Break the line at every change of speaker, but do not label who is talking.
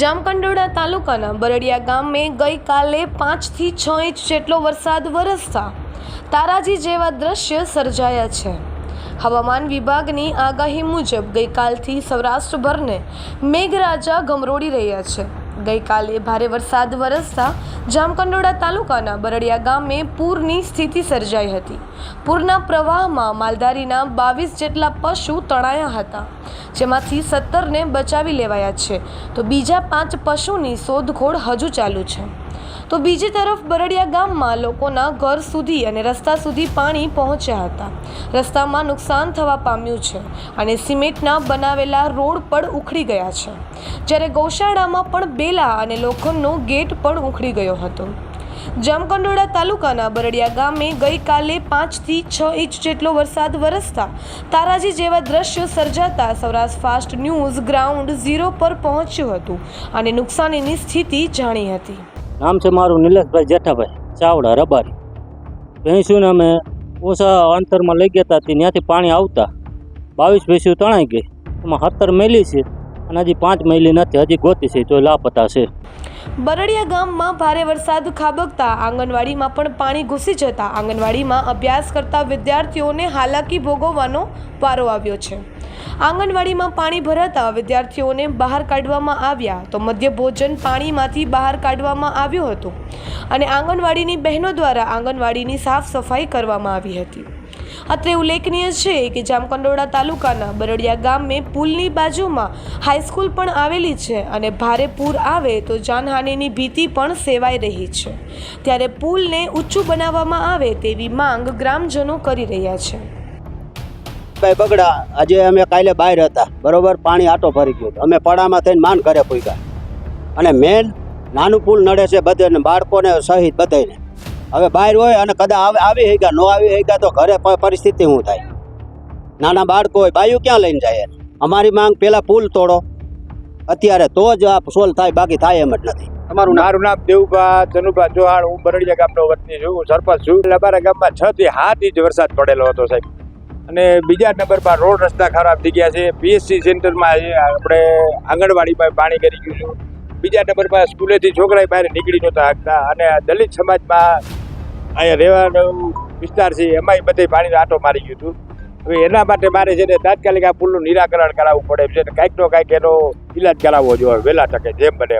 જામકંડોળા તાલુકાના બરડિયા ગામે ગઈકાલે પાંચથી છ ઇંચ જેટલો વરસાદ વરસતા તારાજી જેવા દ્રશ્ય સર્જાયા છે. હવામાન વિભાગની આગાહી મુજબ ગઈકાલથી સૌરાષ્ટ્રભરને મેઘરાજા ગમરોડી રહ્યા છે. ગઈકાલે ભારે વરસાદ વરસતા જામકંડોળા તાલુકાના બરડિયા ગામે પૂરની સ્થિતિ સર્જાઈ હતી. પૂરના પ્રવાહમાં માલધારીના બાવીસ જેટલા પશુ તણાયા હતા, જેમાંથી સત્તરને બચાવી લેવાયા છે. તો બીજા પાંચ પશુની શોધખોળ હજુ ચાલુ છે. તો બીજી તરફ બરડિયા ગામમાં લોકોના ઘર સુધી અને રસ્તા સુધી પાણી પહોંચ્યા હતા. રસ્તામાં નુકસાન થવા પામ્યું છે અને સિમેન્ટના બનાવેલા રોડ પણ ઉખડી ગયા છે. જ્યારે ગૌશાળામાં પણ બેલા અને લોખંડનો ગેટ પણ ઉખડી ગયો હતો. જામકંડોળા તાલુકાના બરડિયા ગામે ગઈકાલે પાંચથી છ ઇંચ જેટલો વરસાદ વરસતા તારાજી જેવા દ્રશ્યો સર્જાતા Saurashtra fast news ground zero પર પહોંચ્યું હતું અને નુકસાનીની સ્થિતિ જાણી હતી.
નામ છે મારું નિલેશભાઈ જેઠાભાઈ, ચાવડા, રબારી. ભેંસુને અમે ઓછા અંતરમાં લઈ ગયા હતા ત્યાંથી પાણી આવતા. બાવીસ ભેંસું તણાઈ ગઈ. એમાં સત્તર મેલી છે અને હજી પાંચ મહિલી નથી, હજી ગોતી છે તો લાપતા છે.
બરડિયા ગામમાં ભારે વરસાદ ખાબકતા આંગણવાડીમાં પણ પાણી ઘૂસી જતા આંગણવાડીમાં અભ્યાસ કરતા વિદ્યાર્થીઓને હાલાકી ભોગવવાનો વારો આવ્યો છે. આંગણવાડીમાં પાણી ભરાતા વિદ્યાર્થીઓને બહાર કાઢવામાં આવ્યા તો મધ્ય ભોજન પાણીમાંથી બહાર કાઢવામાં આવ્યું હતું અને આંગણવાડીની બહેનો દ્વારા આંગણવાડીની સાફ સફાઈ કરવામાં આવી હતી. અત્રે ઉલ્લેખનીય છે કે જામકંડોળા તાલુકાના બરડિયા ગામે પુલની બાજુમાં હાઈસ્કૂલ પણ આવેલી છે અને ભારે પૂર આવે તો જાનહાનિની ભીતિ પણ સેવાઈ રહી છે. ત્યારે પુલને ઊંચું બનાવવામાં આવે તેવી માંગ ગ્રામજનો કરી રહ્યા છે.
ભાઈ બગડા, આજે અમે કાલે બહાર હતા. બરોબર, પાણી આટો ભરી ગયો. અમે પડામાં થઈને માન ઘરે પૂગ્યા. અને મેન, નાનું પુલ નડે છે બધે ને બાળકોને સહિત બધાને હવે બહાર હોય અને કદાચ આવે ગયા ન આવી ગયા તો ઘરે પરિસ્થિતિ શું થાય? નાના બાળકો હોય, બાયું ક્યાં લઈને જાય અમારી માંગ પેલા પુલ તોડો. અત્યારે તો જ આ સોલ્વ થાય, બાકી થાય એમ જ નથી.
તમારું મારું નામ દેવુભા, ધનુભા ચૌહાણ, હું બરડિયા ગામનો વતની છું, હું સરપંચ છું. અમારા ગામમાં છ થી સાત ઇંચ વરસાદ પડેલો હતો સાહેબ. અને બીજા નંબર પર રોડ રસ્તા ખરાબ થઈ ગયા છે. પીએસસી સેન્ટરમાં આપણે આંગણવાડીમાં પાણી કરી ગયું છું બીજા નંબર પર સ્કૂલેથી છોકરા બહાર નીકળી નહોતા શકતા અને દલિત સમાજમાં અહીંયા રહેવાનો વિસ્તાર છે, એમાંય બધે પાણી આટો મારી ગયું હતું. હવે એના માટે મારે છે ને તાત્કાલિક આ પુલનું નિરાકરણ કરાવવું પડે છે કાંઈક નો કાંઈક એનો ઈલાજ કરાવવો જોઈએ. વહેલા તકે જેમ બને